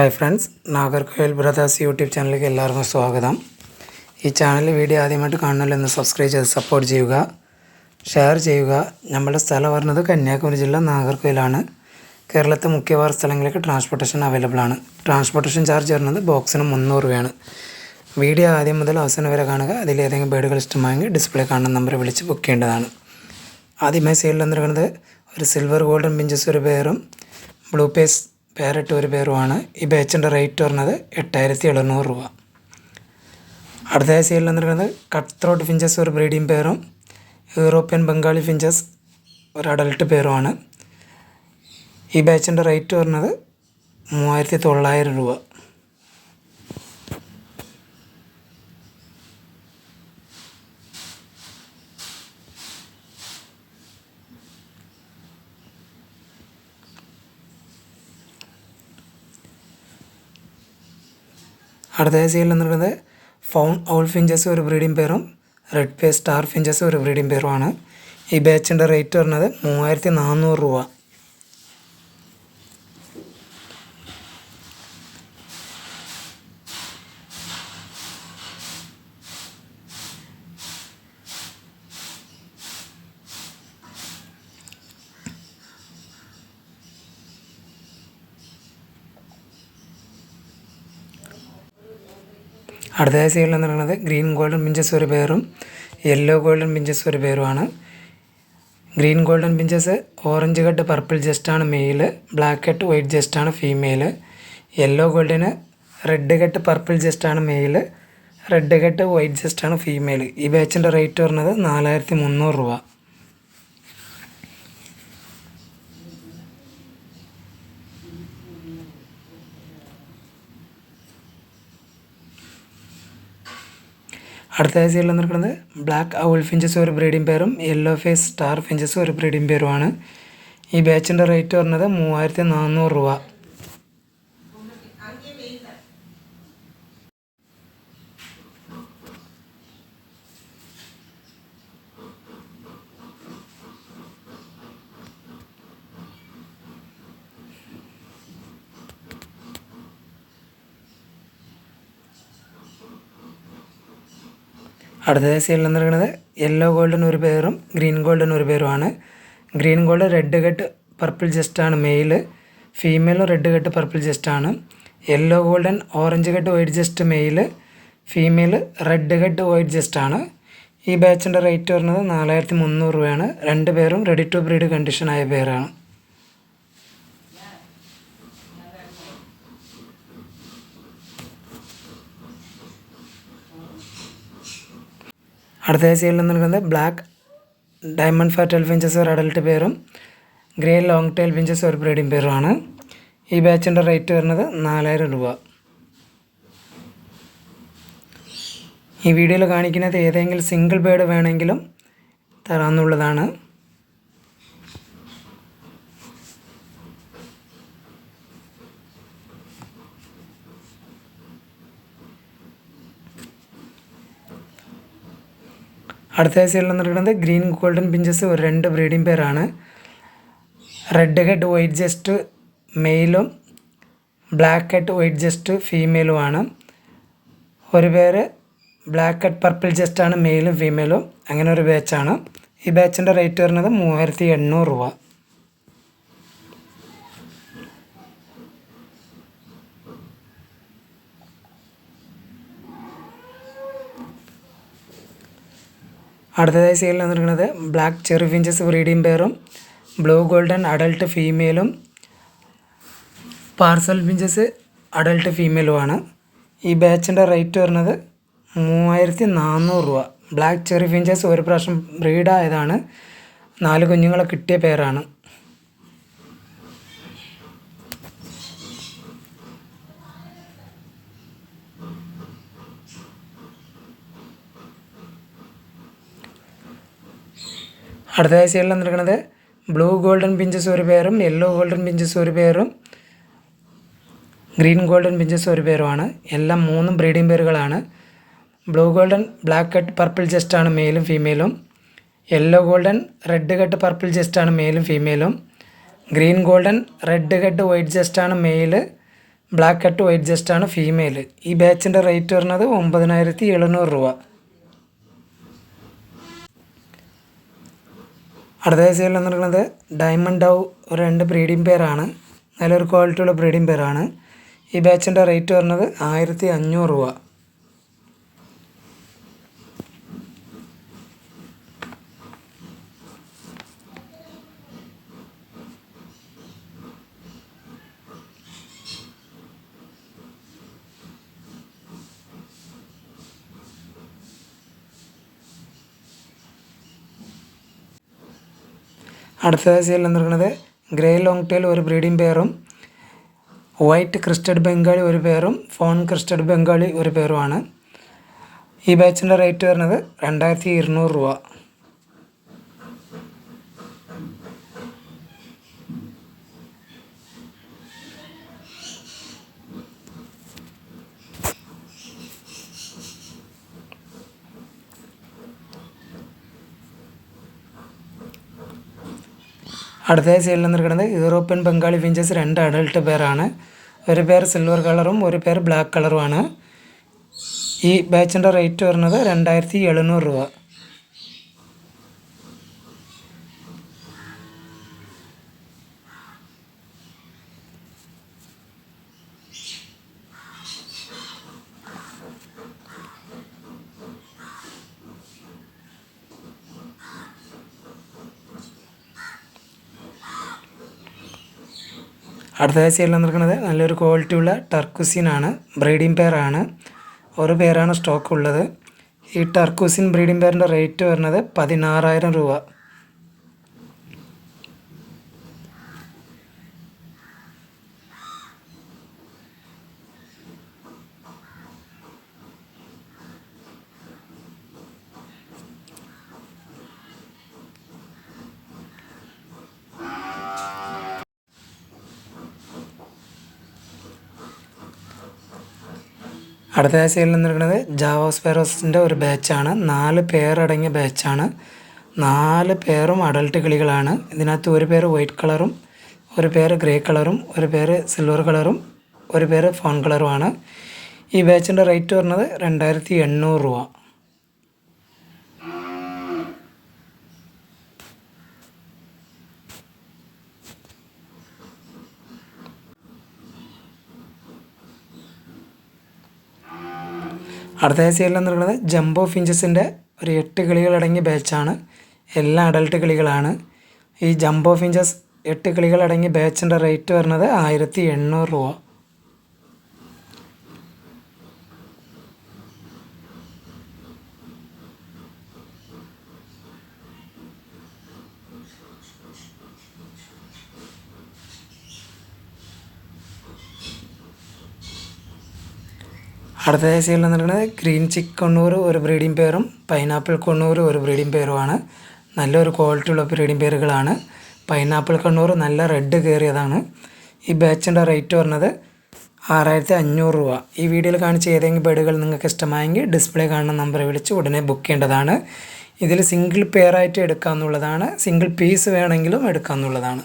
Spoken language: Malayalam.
Hi friends Nagercoil brothers YouTube ചാനലിലേക്ക് എല്ലാവർക്കും സ്വാഗതം. ഈ ചാനൽ വീഡിയോ ആദ്യമായിട്ട് കാണണമെന്ന് സബ്സ്ക്രൈബ് ചെയ്ത് സപ്പോർട്ട് ചെയ്യുക ഷെയർ ചെയ്യുക. നമ്മുടെ സ്ഥലം പറഞ്ഞത് കന്യാകുമരി ജില്ല നാഗർകോയിലാണ് കേരളത്തെ മുഖ്യവാർ സ്ഥലങ്ങളിലേക്ക് ട്രാൻസ്പോർട്ടേഷൻ അവൈലബിൾ ആണ്. ട്രാൻസ്പോർട്ടേഷൻ ചാർജ് വരുന്നത് ബോക്സിന് മുന്നൂറ് രൂപയാണ്. വീഡിയോ ആദ്യം മുതൽ അവസാനം വരെ കാണുക. അതിലേതെങ്കിലും ബേഡുകൾ ഇഷ്ടമായെങ്കിൽ ഡിസ്പ്ലേ കാണുന്ന നമ്പർ വിളിച്ച് ബുക്ക് ചെയ്യേണ്ടതാണ്. ആദ്യമായി സെയിലിൽ വന്നിരിക്കുന്നത് ഒരു സിൽവർ ഗോൾഡൻ പിഞ്ചസ് ഒരു പേറും ബ്ലൂ പേസ് പാരറ്റ് ഒരു പേരുമാണ്. ഈ ബാച്ചിന്റെ റേറ്റ് പറഞ്ഞത് എട്ടായിരത്തി എഴുന്നൂറ് രൂപ. അടുത്ത സൈഡിൽ വന്നിരിക്കുന്നത് കട്ട് ത്രോട്ട് ഫിഞ്ചസ് ഒരു ബ്രീഡിംഗ് പേരും യൂറോപ്യൻ ബംഗാളി ഫിഞ്ചസ് ഒരു അഡൽട്ട് പേരുമാണ് ഈ ബാച്ചിന്റെ റേറ്റ് പറഞ്ഞത് മൂവായിരത്തി തൊള്ളായിരം രൂപ. അടുത്തതായി എന്ന് പറയുന്നത് ഫൗൺ ഓൾ ഫിഞ്ചസ് ഒരു ബ്രീഡിംഗ് പേറും റെഡ് പേ സ്റ്റാർ ഫിഞ്ചസ് ഒരു ബ്രീഡിംഗ് പേറുമാണ് ഈ ബാച്ചിന്റെ റേറ്റ് പറഞ്ഞത് മൂവായിരത്തി നാനൂറ് രൂപ. അടുത്തതായി സൈഡിൽ എന്ന് പറയുന്നത് ഗ്രീൻ ഗോൾഡൻ പിഞ്ചസ് ഒരു പേരും യെല്ലോ ഗോൾഡൻ പിഞ്ചസ് ഒരു പേരുമാണ് green golden finches orange cut purple ജസ്റ്റാണ് male black cut white ജസ്റ്റാണ് ഫീമെയിൽ യെല്ലോ ഗോൾഡിന് റെഡ് കട്ട് പർപ്പിൾ ജസ്റ്റാണ് മെയിൽ റെഡ് കട്ട് വൈറ്റ് ജസ്റ്റാണ് ഫീമെയിൽ ഈ ബാച്ചിന്റെ റേറ്റ് വരുന്നത് നാലായിരത്തി മുന്നൂറ് രൂപ. അടുത്ത സൈഡിൽ നിൽക്കുന്നത് ബ്ലാക്ക് ഔൾ ഫിഞ്ചസ് ഒരു ബ്രീഡിംഗ് പേരും യെല്ലോ ഫേസ് സ്റ്റാർ ഫിഞ്ചസ് ഒരു ബ്രീഡിംഗ് പേരുമാണ് ഈ ബാച്ചിന്റെ റേറ്റ് പറഞ്ഞത് മൂവായിരത്തി നാനൂറ് രൂപ. അടുത്തതായി എന്ന് നിന്നിരിക്കുന്നത് യെല്ലോ ഗോൾഡൻ ഒരു പേരും ഗ്രീൻ ഗോൾഡൻ ഒരു പേരുമാണ് green gold red cut purple ജസ്റ്റാണ് male female red cut purple ജസ്റ്റാണ് yellow golden orange cut white chest male female red cut white ജസ്റ്റാണ് ഈ ബാച്ചിന്റെ റേറ്റ് വരുന്നത് നാലായിരത്തി മുന്നൂറ് രൂപയാണ്. രണ്ട് പേരും റെഡി ടു ബ്രീഡ് കണ്ടീഷനായ പേരാണ് അടുത്ത സൈഡിൽ നിൽക്കുന്നത് black diamond firetail inches ഒരു അഡൽട്ട് പേരും ഗ്രേ ലോങ് ടൈൽ ഇഞ്ചസ് ഒരു ബ്രീഡിംഗ് പേരുമാണ് ഈ ബാച്ചിന്റെ റേറ്റ് വരുന്നത് നാലായിരം രൂപ. ഈ വീഡിയോയിൽ കാണിക്കുന്നത് ഏതെങ്കിലും സിംഗിൾ ബേഡ് വേണമെങ്കിലും തരാമെന്നുള്ളതാണ് അടുത്ത സൈഡിൽ നിന്നിരിക്കുന്നത് ഗ്രീൻ ഗോൾഡൻ പിഞ്ചസ് ഒരു രണ്ട് ബ്രീഡിംഗ് പേരാണ് റെഡ് ഹെഡ് വൈറ്റ് ജസ്റ്റ് മെയിലും ബ്ലാക്ക് ഹെഡ് വൈറ്റ് ജസ്റ്റ് ഫീമെയിലുമാണ് ഒരു പേര് ബ്ലാക്ക് ഹെഡ് പർപ്പിൾ ജസ്റ്റാണ് മെയിലും ഫീമെയിലും അങ്ങനെ ഒരു ബാച്ചാണ് ഈ ബാച്ചിന്റെ റേറ്റ് വരുന്നത് മൂവായിരത്തി എണ്ണൂറ് രൂപ. അടുത്തതായി സെയിലിൽ വന്നിരിക്കുന്നത് ബ്ലാക്ക് ചെറി ഫിഞ്ചസ് ബ്രീഡിംഗ് പെയറും ബ്ലൂ ഗോൾഡൻ അഡൾട്ട് ഫീമെയിലും പാർസൽ ഫിഞ്ചസ് അഡൾട്ട് ഫീമെയിലുമാണ് ഈ ബാച്ചിന്റെ റേറ്റ് വരുന്നത് മൂവായിരത്തി നാനൂറ് രൂപ. ബ്ലാക്ക് ചെറി ഫിഞ്ചസ് ഒരു പ്രാവശ്യം ബ്രീഡായതാണ് നാല് കുഞ്ഞുങ്ങളെ കിട്ടിയ പേരാണ്. അടുത്തതായി സൈഡിൽ വന്നിരിക്കുന്നത് ബ്ലൂ ഗോൾഡൻ പിഞ്ചസ് ഒരു പേരും യെല്ലോ ഗോൾഡൻ പിഞ്ചസ് ഒരു പേരും ഗ്രീൻ ഗോൾഡൻ പിഞ്ചസ് ഒരു പേരുമാണ് എല്ലാം മൂന്നും ബ്രീഡിംഗ് പേരുകളാണ്. Blue golden black cut purple ജസ്റ്റാണ് മെയിലും ഫീമെയിലും yellow golden red cut purple ജസ്റ്റാണ് മെയിലും ഫീമെയിലും green golden red cut white ജസ്റ്റാണ് male black cut white ജസ്റ്റാണ് ഫീമെയിൽ ഈ ബാച്ചിന്റെ റേറ്റ് വരുന്നത് ഒമ്പതിനായിരത്തി എഴുന്നൂറ് രൂപ. അടുത്ത സെയിൽ വന്നിരിക്കുന്നത് ഡയമണ്ട് ഡൗ ഒരു രണ്ട് ബ്രീഡിംഗ് പെയറാണ് നല്ലൊരു ക്വാളിറ്റിയുള്ള ബ്രീഡിംഗ് പെയറാണ് ഈ ബാച്ചിന്റെ റേറ്റ് വരുന്നത് ആയിരത്തി അഞ്ഞൂറ് രൂപ. അടുത്ത സീരിയൽ വന്നിരിക്കുന്നത് ഗ്രേ ലോങ് ടെയിൽ ഒരു ബ്രീഡിംഗ് പെയറും വൈറ്റ് ക്രിസ്റ്റഡ് ബംഗാളി ഒരു പേറും ഫോൺ ക്രിസ്റ്റഡ് ബംഗാളി ഒരു പേറുമാണ് ഈ ബാച്ചിന്റെ റേറ്റ് വരുന്നത് രണ്ടായിരത്തി ഇരുന്നൂറ് രൂപ. അടുത്ത സെയിലിൽ നിന്നിരിക്കുന്നത് യൂറോപ്യൻ ബംഗാളി ഫിഞ്ചസ് രണ്ട് അഡൾട്ട് പേരാണ് ഒരു പേർ സിൽവർ കളറും ഒരു പേർ ബ്ലാക്ക് കളറുമാണ്. ഈ ബാച്ചിന്റെ റേറ്റ് വരുന്നത് രണ്ടായിരത്തി എഴുന്നൂറ് രൂപ. അടുത്ത സൈഡിൽ വന്നിരിക്കുന്നത് നല്ലൊരു ക്വാളിറ്റിയുള്ള ടർക്കുസിനാണ് ബ്രീഡിംഗ് പെയറാണ് ഒരു പേരാണ് സ്റ്റോക്ക് ഉള്ളത്. ഈ ടർക്കുസിൻ ബ്രീഡിംഗ് പെയറിന്റെ റേറ്റ് വരുന്നത് പതിനാറായിരം രൂപ. അടുത്ത സൈഡിൽ നിന്നിരിക്കുന്നത് ജാവോസ്പെറോസിന്റെ ഒരു ബാച്ചാണ് നാല് പേരടങ്ങിയ ബാച്ചാണ് നാല് പേരും അഡൾട്ട് കിളികളാണ്. ഇതിനകത്ത് ഒരു പേര് വൈറ്റ് കളറും ഒരു പേര് ഗ്രേ കളറും ഒരു പേര് സിൽവർ കളറും ഒരു പേര് ഫോൺ കളറുമാണ് ഈ ബാച്ചിന്റെ റേറ്റ് വരുന്നത് രണ്ടായിരത്തി എണ്ണൂറ് രൂപ. അടുത്ത സീരിയൽ നിൽക്കുന്നത് ജംബോ ഫിഞ്ചസിന്റെ ഒരു എട്ട് കിളികളടങ്ങിയ ബാച്ചാണ് എല്ലാം അഡൾട്ട് കിളികളാണ്. ഈ ജംബോ ഫിഞ്ചസ് എട്ട് കിളികളടങ്ങിയ ബാച്ചിന്റെ റേറ്റ് വരുന്നത് ആയിരത്തി എണ്ണൂറ് രൂപ. അടുത്ത ദേശീയം പറയുന്നത് ഗ്രീൻ ചിക്ക് കൊണ്ണൂർ ഒരു ബ്രീഡിംഗ് പെയറും പൈനാപ്പിൾ കൊണ്ണൂർ ഒരു ബ്രീഡിംഗ് പെയറുമാണ് നല്ലൊരു ക്വാളിറ്റി ഉള്ള ബ്രീഡിംഗ് പെയറുകളാണ് പൈനാപ്പിൾ കണ്ണൂർ നല്ല റെഡ് കയറിയതാണ്. ഈ ബാച്ചിന്റെ റേറ്റ് പറഞ്ഞത് ആറായിരത്തി അഞ്ഞൂറ് രൂപ. ഈ വീഡിയോയിൽ കാണിച്ച ഏതെങ്കിലും ബേഡുകൾ നിങ്ങൾക്ക് ഇഷ്ടമായെങ്കിൽ ഡിസ്പ്ലേ കാണുന്ന നമ്പർ വിളിച്ച് ഉടനെ ബുക്ക് ചെയ്യേണ്ടതാണ്. ഇതിൽ സിംഗിൾ പെയറായിട്ട് എടുക്കാമെന്നുള്ളതാണ് സിംഗിൾ പീസ് വേണമെങ്കിലും എടുക്കാമെന്നുള്ളതാണ്